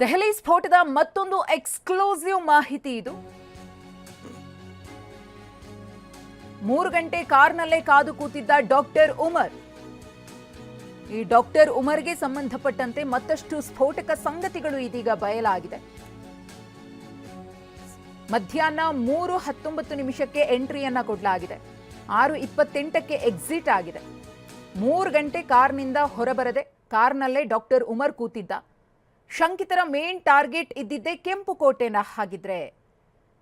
ದೆಹಲಿ ಸ್ಫೋಟದ ಮತ್ತೊಂದು ಎಕ್ಸ್ಕ್ಲೂಸಿವ್ ಮಾಹಿತಿ ಇದು. ಮೂರು ಗಂಟೆ ಕಾರ್ನಲ್ಲೇ ಕಾದು ಕೂತಿದ್ದ ಡಾಕ್ಟರ್ ಉಮರ್. ಈ ಡಾಕ್ಟರ್ ಉಮರ್ಗೆ ಸಂಬಂಧಪಟ್ಟಂತೆ ಮತ್ತಷ್ಟು ಸ್ಫೋಟಕ ಸಂಗತಿಗಳು ಇದೀಗ ಬಯಲಾಗಿದೆ. ಮಧ್ಯಾಹ್ನ ಮೂರು ಹತ್ತೊಂಬತ್ತು ನಿಮಿಷಕ್ಕೆ ಎಂಟ್ರಿಯನ್ನ ಕೊಡಲಾಗಿದೆ. ಆರು ಇಪ್ಪತ್ತೆಂಟಕ್ಕೆ ಎಕ್ಸಿಟ್ ಆಗಿದೆ. ಮೂರು ಗಂಟೆ ಕಾರ್ನಿಂದ ಹೊರಬರದೆ ಕಾರ್ನಲ್ಲೇ ಡಾಕ್ಟರ್ ಉಮರ್ ಕೂತಿದ್ದ. ಶಂಕಿತರ ಮೇನ್ ಟಾರ್ಗೆಟ್ ಇದ್ದಿದ್ದೇ ಕೆಂಪುಕೋಟೆನ ಹಾಗಿದ್ರೆ.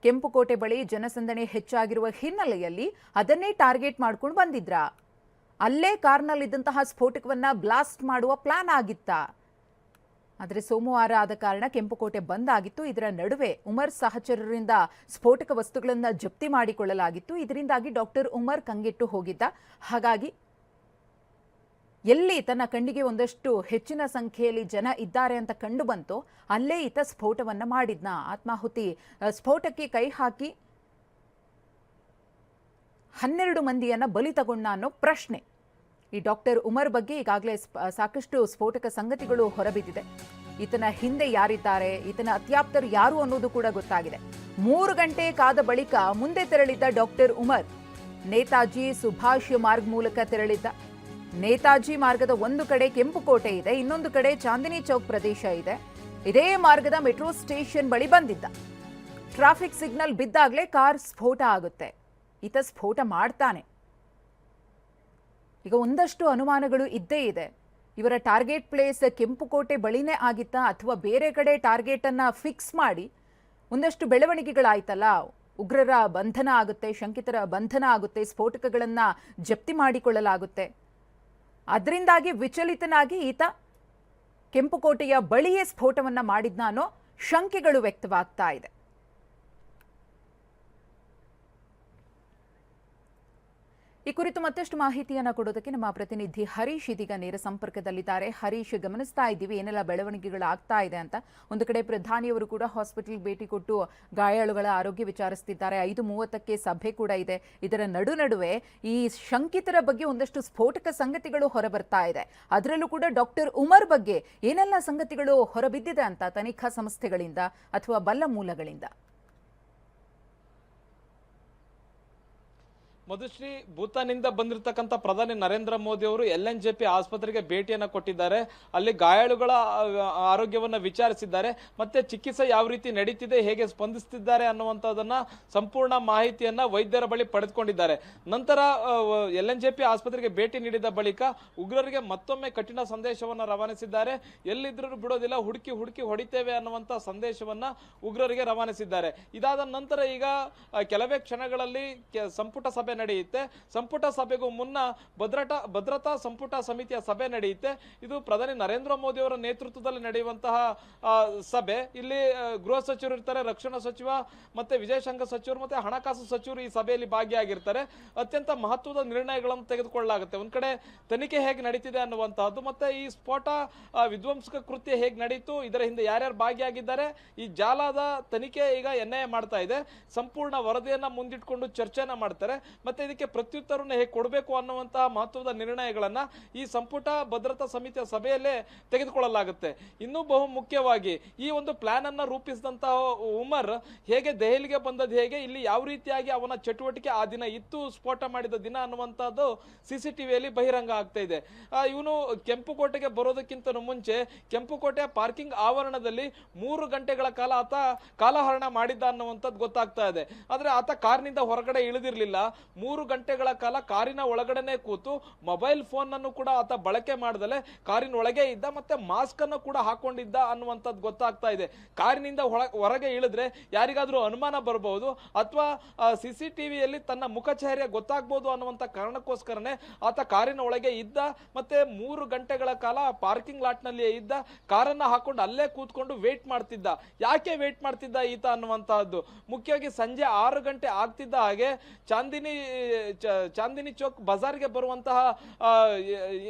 ಕೆಂಪುಕೋಟೆ ಬಳಿ ಜನಸಂದಣಿ ಹೆಚ್ಚಾಗಿರುವ ಹಿನ್ನೆಲೆಯಲ್ಲಿ ಅದನ್ನೇ ಟಾರ್ಗೆಟ್ ಮಾಡ್ಕೊಂಡು ಬಂದಿದ್ರ. ಅಲ್ಲೇ ಕಾರ್ನಲ್ಲಿದ್ದಂತಹ ಸ್ಫೋಟಕವನ್ನ ಬ್ಲಾಸ್ಟ್ ಮಾಡುವ ಪ್ಲಾನ್ ಆಗಿತ್ತಾ. ಆದರೆ ಸೋಮವಾರ ಆದ ಕಾರಣ ಕೆಂಪುಕೋಟೆ ಬಂದ್ ಆಗಿತ್ತು. ಇದರ ನಡುವೆ ಉಮರ್ ಸಹಚರರಿಂದ ಸ್ಫೋಟಕ ವಸ್ತುಗಳನ್ನು ಜಪ್ತಿ ಮಾಡಿಕೊಳ್ಳಲಾಗಿತ್ತು. ಇದರಿಂದಾಗಿ ಡಾಕ್ಟರ್ ಉಮರ್ ಕಂಗೆಟ್ಟು ಹೋಗಿದ್ದ. ಹಾಗಾಗಿ ಎಲ್ಲಿ ತನ್ನ ಕಣ್ಣಿಗೆ ಒಂದಷ್ಟು ಹೆಚ್ಚಿನ ಸಂಖ್ಯೆಯಲ್ಲಿ ಜನ ಇದ್ದಾರೆ ಅಂತ ಕಂಡು ಬಂತು, ಅಲ್ಲೇ ಈತ ಸ್ಫೋಟವನ್ನ ಮಾಡಿದ್ನ. ಆತ್ಮಾಹುತಿ ಸ್ಫೋಟಕ್ಕೆ ಕೈ ಹಾಕಿ ಹನ್ನೆರಡು ಮಂದಿಯನ್ನ ಬಲಿ ತಗೊಂಡ ಅನ್ನೋ ಪ್ರಶ್ನೆ. ಈ ಡಾಕ್ಟರ್ ಉಮರ್ ಬಗ್ಗೆ ಈಗಾಗಲೇ ಸಾಕಷ್ಟು ಸ್ಫೋಟಕ ಸಂಗತಿಗಳು ಹೊರಬಿದ್ದಿದೆ. ಈತನ ಹಿಂದೆ ಯಾರಿದ್ದಾರೆ, ಈತನ ಅತ್ಯಾಪ್ತರು ಯಾರು ಅನ್ನೋದು ಕೂಡ ಗೊತ್ತಾಗಿದೆ. ಮೂರು ಗಂಟೆ ಕಾದ ಬಳಿಕ ಮುಂದೆ ತೆರಳಿದ್ದ ಡಾಕ್ಟರ್ ಉಮರ್ ನೇತಾಜಿ ಸುಭಾಷ್ ಮಾರ್ಗ್ ಮೂಲಕ ತೆರಳಿದ್ದ. ನೇತಾಜಿ ಮಾರ್ಗದ ಒಂದು ಕಡೆ ಕೆಂಪುಕೋಟೆ ಇದೆ, ಇನ್ನೊಂದು ಕಡೆ ಚಾಂದಿನಿ ಚೌಕ್ ಪ್ರದೇಶ ಇದೆ. ಇದೇ ಮಾರ್ಗದ ಮೆಟ್ರೋ ಸ್ಟೇಷನ್ ಬಳಿ ಬಂದಿದ್ದ. ಟ್ರಾಫಿಕ್ ಸಿಗ್ನಲ್ ಬಿದ್ದಾಗಲೇ ಕಾರ್ ಸ್ಫೋಟ ಆಗುತ್ತೆ. ಈತ ಸ್ಫೋಟ ಮಾಡ್ತಾನೆ. ಈಗ ಒಂದಷ್ಟು ಅನುಮಾನಗಳು ಇದ್ದೇ ಇದೆ. ಇವರ ಟಾರ್ಗೆಟ್ ಪ್ಲೇಸ್ ಕೆಂಪುಕೋಟೆ ಬಳಿನೇ ಆಗಿತ್ತಾ ಅಥವಾ ಬೇರೆ ಕಡೆ ಟಾರ್ಗೆಟ್ ಅನ್ನ ಫಿಕ್ಸ್ ಮಾಡಿ ಒಂದಷ್ಟು ಬೆಳವಣಿಗೆಗಳಾಯ್ತಲ್ಲ? ಉಗ್ರರ ಬಂಧನ ಆಗುತ್ತೆ, ಶಂಕಿತರ ಬಂಧನ ಆಗುತ್ತೆ, ಸ್ಫೋಟಕಗಳನ್ನು ಜಪ್ತಿ ಮಾಡಿಕೊಳ್ಳಲಾಗುತ್ತೆ. ಅದರಿಂದಾಗಿ ವಿಚಲಿತನಾಗಿ ಈತ ಕೆಂಪುಕೋಟೆಯ ಬಳಿಯೇ ಸ್ಫೋಟವನ್ನು ಮಾಡಿದ್ನ ಅನ್ನೋ ಶಂಕೆಗಳು ವ್ಯಕ್ತವಾಗ್ತಾ ಇದೆ. ಈ ಕುರಿತು ಮತ್ತಷ್ಟು ಮಾಹಿತಿಯನ್ನು ಕೊಡೋದಕ್ಕೆ ನಮ್ಮ ಪ್ರತಿನಿಧಿ ಹರೀಶ್ ಇದೀಗ ನೇರ ಸಂಪರ್ಕದಲ್ಲಿದ್ದಾರೆ. ಹರೀಶ್, ಗಮನಿಸ್ತಾ ಇದ್ದೀವಿ. ಏನೆಲ್ಲ ಬೆಳವಣಿಗೆಗಳು ಆಗ್ತಾ ಇದೆ ಅಂತ. ಒಂದು ಕಡೆ ಪ್ರಧಾನಿಯವರು ಕೂಡ ಹಾಸ್ಪಿಟಲ್ ಭೇಟಿ ಕೊಟ್ಟು ಗಾಯಾಳುಗಳ ಆರೋಗ್ಯ ವಿಚಾರಿಸ್ತಿದ್ದಾರೆ. ಐದು ಮೂವತ್ತಕ್ಕೆ ಸಭೆ ಕೂಡ ಇದೆ. ಇದರ ನಡು ನಡುವೆ ಈ ಶಂಕಿತರ ಬಗ್ಗೆ ಒಂದಷ್ಟು ಸ್ಫೋಟಕ ಸಂಗತಿಗಳು ಹೊರಬರ್ತಾ ಇದೆ. ಅದರಲ್ಲೂ ಕೂಡ ಡಾಕ್ಟರ್ ಉಮರ್ ಬಗ್ಗೆ ಏನೆಲ್ಲ ಸಂಗತಿಗಳು ಹೊರಬಿದ್ದಿದೆ ಅಂತ ತನಿಖಾ ಸಂಸ್ಥೆಗಳಿಂದ ಅಥವಾ ಬಲ್ಲ ಮೂಲಗಳಿಂದ? ಮಧುಶ್ರೀ ಭೂತಾನಿಂದ ಬಂದಿರತಕ್ಕಂಥ ಪ್ರಧಾನಿ ನರೇಂದ್ರ ಮೋದಿ ಅವರು ಎಲ್ ಎನ್ ಜೆ ಪಿ ಆಸ್ಪತ್ರೆಗೆ ಭೇಟಿಯನ್ನು ಕೊಟ್ಟಿದ್ದಾರೆ. ಅಲ್ಲಿ ಗಾಯಾಳುಗಳ ಆರೋಗ್ಯವನ್ನು ವಿಚಾರಿಸಿದ್ದಾರೆ. ಮತ್ತೆ ಚಿಕಿತ್ಸೆ ಯಾವ ರೀತಿ ನಡೀತಿದೆ, ಹೇಗೆ ಸ್ಪಂದಿಸ್ತಿದ್ದಾರೆ ಅನ್ನುವಂಥದ್ದನ್ನ ಸಂಪೂರ್ಣ ಮಾಹಿತಿಯನ್ನ ವೈದ್ಯರ ಬಳಿ ಪಡೆದುಕೊಂಡಿದ್ದಾರೆ. ನಂತರ ಎಲ್ ಎನ್ ಜೆ ಪಿ ಆಸ್ಪತ್ರೆಗೆ ಭೇಟಿ ನೀಡಿದ ಬಳಿಕ ಉಗ್ರರಿಗೆ ಮತ್ತೊಮ್ಮೆ ಕಠಿಣ ಸಂದೇಶವನ್ನು ರವಾನಿಸಿದ್ದಾರೆ. ಎಲ್ಲಿದ್ರೂ ಬಿಡೋದಿಲ್ಲ, ಹುಡುಕಿ ಹುಡುಕಿ ಹೊಡಿತೇವೆ ಅನ್ನುವಂಥ ಸಂದೇಶವನ್ನ ಉಗ್ರರಿಗೆ ರವಾನಿಸಿದ್ದಾರೆ. ಇದಾದ ನಂತರ ಈಗ ಕೆಲವೇ ಕ್ಷಣಗಳಲ್ಲಿ ಸಂಪುಟ ಸಭೆ ನಡೆಯುತ್ತೆ. ಸಂಪುಟ ಸಭೆಗೂ ಮುನ್ನ ಭದ್ರತಾ ಭದ್ರತಾ ಸಂಪುಟ ಸಮಿತಿಯ ಸಭೆ ನಡೆಯುತ್ತೆ. ಇದು ಪ್ರಧಾನಿ ನರೇಂದ್ರ ಮೋದಿ ಅವರ ನೇತೃತ್ವದಲ್ಲಿ ನಡೆಯುವಂತಹ ಸಭೆ. ಇಲ್ಲಿ ಗೃಹ ಸಚಿವರು ಇರ್ತಾರೆ, ರಕ್ಷಣಾ ಸಚಿವ ಮತ್ತೆ ವಿಜಯಶಂಕರ್ ಸಚಿವರು ಮತ್ತೆ ಹಣಕಾಸು ಸಚಿವರು ಈ ಸಭೆಯಲ್ಲಿ ಭಾಗಿಯಾಗಿರ್ತಾರೆ. ಅತ್ಯಂತ ಮಹತ್ವದ ನಿರ್ಣಯಗಳನ್ನು ತೆಗೆದುಕೊಳ್ಳಲಾಗುತ್ತೆ. ಒಂದ್ ಕಡೆ ತನಿಖೆ ಹೇಗೆ ನಡೀತಿದೆ ಅನ್ನುವಂತಹದ್ದು, ಮತ್ತೆ ಈ ಸ್ಫೋಟ ವಿಧ್ವಂಸಕ ಕೃತ್ಯ ಹೇಗೆ ನಡೀತು, ಇದರ ಹಿಂದೆ ಯಾರ್ಯಾರು ಭಾಗಿಯಾಗಿದ್ದಾರೆ, ಈ ಜಾಲದ ತನಿಖೆ ಈಗ ಎನ್ಐಎ ಮಾಡ್ತಾ ಇದೆ. ಸಂಪೂರ್ಣ ವರದಿಯನ್ನ ಮುಂದಿಟ್ಕೊಂಡು ಚರ್ಚೆನ ಮಾಡ್ತಾರೆ. ಮತ್ತೆ ಇದಕ್ಕೆ ಪ್ರತ್ಯುತ್ತರವನ್ನು ಹೇಗೆ ಕೊಡಬೇಕು ಅನ್ನುವಂತಹ ಮಹತ್ವದ ನಿರ್ಣಯಗಳನ್ನು ಈ ಸಂಪುಟ ಭದ್ರತಾ ಸಮಿತಿಯ ಸಭೆಯಲ್ಲೇ ತೆಗೆದುಕೊಳ್ಳಲಾಗುತ್ತೆ. ಇನ್ನೂ ಬಹು ಮುಖ್ಯವಾಗಿ ಈ ಒಂದು ಪ್ಲಾನ್ ಅನ್ನ ರೂಪಿಸಿದಂತಹ ಉಮರ್ ಹೇಗೆ ದೆಹಲಿಗೆ ಬಂದದ್ದು ಹೇಗೆ, ಇಲ್ಲಿ ಯಾವ ರೀತಿಯಾಗಿ ಅವನ ಚಟುವಟಿಕೆ ಆ ದಿನ ಇತ್ತು, ಸ್ಫೋಟ ಮಾಡಿದ ದಿನ ಅನ್ನುವಂಥದ್ದು ಸಿಸಿಟಿವಿಯಲ್ಲಿ ಬಹಿರಂಗ ಆಗ್ತಾ ಇದೆ. ಇವನು ಕೆಂಪುಕೋಟೆಗೆ ಬರೋದಕ್ಕಿಂತ ಮುಂಚೆ ಕೆಂಪುಕೋಟೆಯ ಪಾರ್ಕಿಂಗ್ ಆವರಣದಲ್ಲಿ ಮೂರು ಗಂಟೆಗಳ ಕಾಲ ಆತ ಕಾಲಹರಣ ಮಾಡಿದ್ದ ಅನ್ನುವಂಥದ್ದು ಗೊತ್ತಾಗ್ತಾ ಇದೆ. ಆದರೆ ಆತ ಕಾರ್ನಿಂದ ಹೊರಗಡೆ ಇಳಿದಿರ್ಲಿಲ್ಲ. ಮೂರು ಗಂಟೆಗಳ ಕಾಲ ಕಾರಿನ ಒಳಗಡೆನೆ ಕೂತು ಮೊಬೈಲ್ ಫೋನ್ ಅನ್ನು ಕೂಡ ಆತ ಬಳಕೆ ಮಾಡದಲೆ, ಕಾರಿನ ಒಳಗೆ ಇದ್ದ ಮತ್ತೆ ಮಾಸ್ಕ್ ಅನ್ನು ಕೂಡ ಹಾಕೊಂಡಿದ್ದ ಅನ್ನುವಂಥದ್ದು ಗೊತ್ತಾಗ್ತಾ ಇದೆ. ಕಾರಿನಿಂದ ಹೊರಗೆ ಇಳಿದ್ರೆ ಯಾರಿಗಾದ್ರೂ ಅನುಮಾನ ಬರಬಹುದು ಅಥವಾ ಸಿ ಸಿ ಟಿವಿಯಲ್ಲಿ ತನ್ನ ಮುಖಚಹರ್ಯ ಗೊತ್ತಾಗ್ಬೋದು ಅನ್ನುವಂಥ ಕಾರಣಕ್ಕೋಸ್ಕರನೇ ಆತ ಕಾರಿನ ಒಳಗೆ ಇದ್ದ ಮತ್ತೆ ಮೂರು ಗಂಟೆಗಳ ಕಾಲ ಪಾರ್ಕಿಂಗ್ ಲಾಟ್ನಲ್ಲಿ ಇದ್ದ, ಕಾರನ್ನ ಹಾಕೊಂಡು ಅಲ್ಲೇ ಕೂತ್ಕೊಂಡು ವೇಟ್ ಮಾಡ್ತಿದ್ದ. ಯಾಕೆ ವೇಟ್ ಮಾಡ್ತಿದ್ದ ಈತ ಅನ್ನುವಂತಹದ್ದು ಮುಖ್ಯವಾಗಿ ಸಂಜೆ ಆರು ಗಂಟೆ ಆಗ್ತಿದ್ದ ಹಾಗೆ ಚಾಂದಿನಿ ಚಾಂದಿನಿ ಚೌಕ್ ಬಜಾರ್ಗೆ ಬರುವಂತಹ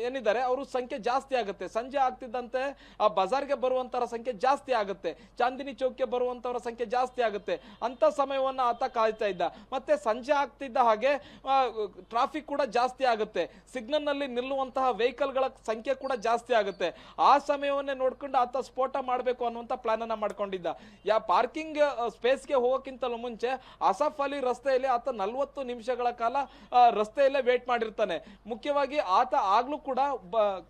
ಏನಿದ್ದಾರೆ, ಅವರು ಸಂಖ್ಯೆ ಜಾಸ್ತಿ ಆಗುತ್ತೆ. ಸಂಜೆ ಆಗ್ತಿದ್ದಂತೆ, ಆ ಬಜಾರ್ಗೆ ಬರುವಂತರ ಸಂಖ್ಯೆ ಜಾಸ್ತಿ ಆಗುತ್ತೆ. ಚಾಂದಿನಿ ಚೌಕ್ಗೆ ಬರುವಂತವರ ಸಂಖ್ಯೆ ಜಾಸ್ತಿ ಆಗುತ್ತೆ. ಅಂತ ಸಮಯವನ್ನ ಆತ ಕಾಯ್ತಾ ಇದ್ದ. ಮತ್ತೆ ಸಂಜೆ ಆಗ್ತಿದ್ದ ಹಾಗೆ ಟ್ರಾಫಿಕ್ ಕೂಡ ಜಾಸ್ತಿ ಆಗುತ್ತೆ. ಸಿಗ್ನಲ್ನಲ್ಲಿ ನಿಲ್ಲುವಂತಹ ವೆಹಿಕಲ್ಗಳ ಸಂಖ್ಯೆ ಕೂಡ ಜಾಸ್ತಿ ಆಗುತ್ತೆ. ಆ ಸಮಯವನ್ನೇ ನೋಡ್ಕೊಂಡು ಆತ ಸ್ಫೋಟ ಮಾಡಬೇಕು ಅನ್ನುವಂತ ಪ್ಲಾನ್ ಅನ್ನ ಮಾಡ್ಕೊಂಡಿದ್ದ. ಯಾ ಪಾರ್ಕಿಂಗ್ ಸ್ಪೇಸ್ಗೆ ಹೋಗೋಕ್ಕಿಂತಲೂ ಮುಂಚೆ, ಅಸಫ್ ಅಲಿ ರಸ್ತೆಯಲ್ಲಿ ಆತ ನಲ್ವತ್ತು ನಿಮಿಷಗಳ ಕಾಲ ರಸ್ತೆಯಲ್ಲೇ ವೇಟ್ ಮಾಡಿರ್ತಾನೆ. ಮುಖ್ಯವಾಗಿ ಆತ ಆಗ್ಲೂ ಕೂಡ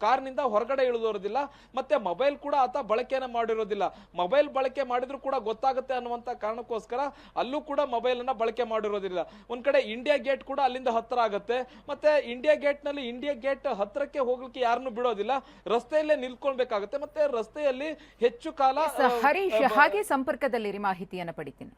ಕಾರ್ನಿಂದ ಹೊರಗಡೆ ಇಳಿದೋರೋದಿಲ್ಲ ಮತ್ತೆ ಮೊಬೈಲ್ ಕೂಡ ಆತ ಬಳಕೆಯನ್ನು ಮಾಡಿರೋದಿಲ್ಲ. ಮೊಬೈಲ್ ಬಳಕೆ ಮಾಡಿದ್ರು ಕೂಡ ಗೊತ್ತಾಗುತ್ತೆ ಅನ್ನುವಂತ ಕಾರಣಕ್ಕೋಸ್ಕರ ಅಲ್ಲೂ ಕೂಡ ಮೊಬೈಲ್ ಅನ್ನ ಬಳಕೆ ಮಾಡಿರೋದಿಲ್ಲ. ಒಂದ್ ಕಡೆ ಇಂಡಿಯಾ ಗೇಟ್ ಕೂಡ ಅಲ್ಲಿಂದ ಹತ್ರ ಆಗುತ್ತೆ. ಮತ್ತೆ ಇಂಡಿಯಾ ಗೇಟ್ನಲ್ಲಿ ಇಂಡಿಯಾ ಗೇಟ್ ಹತ್ರಕ್ಕೆ ಹೋಗ್ಲಿಕ್ಕೆ ಯಾರನ್ನು ಬಿಡೋದಿಲ್ಲ. ರಸ್ತೆಯಲ್ಲೇ ನಿಲ್ಕೊಳ್ಬೇಕಾಗುತ್ತೆ. ಮತ್ತೆ ರಸ್ತೆಯಲ್ಲಿ ಹೆಚ್ಚು ಕಾಲ ಹರೀಶ್ ಹಾಗೆ ಸಂಪರ್ಕದಲ್ಲಿರಿ ಮಾಹಿತಿಯನ್ನು ಪಡಿತೀನಿ.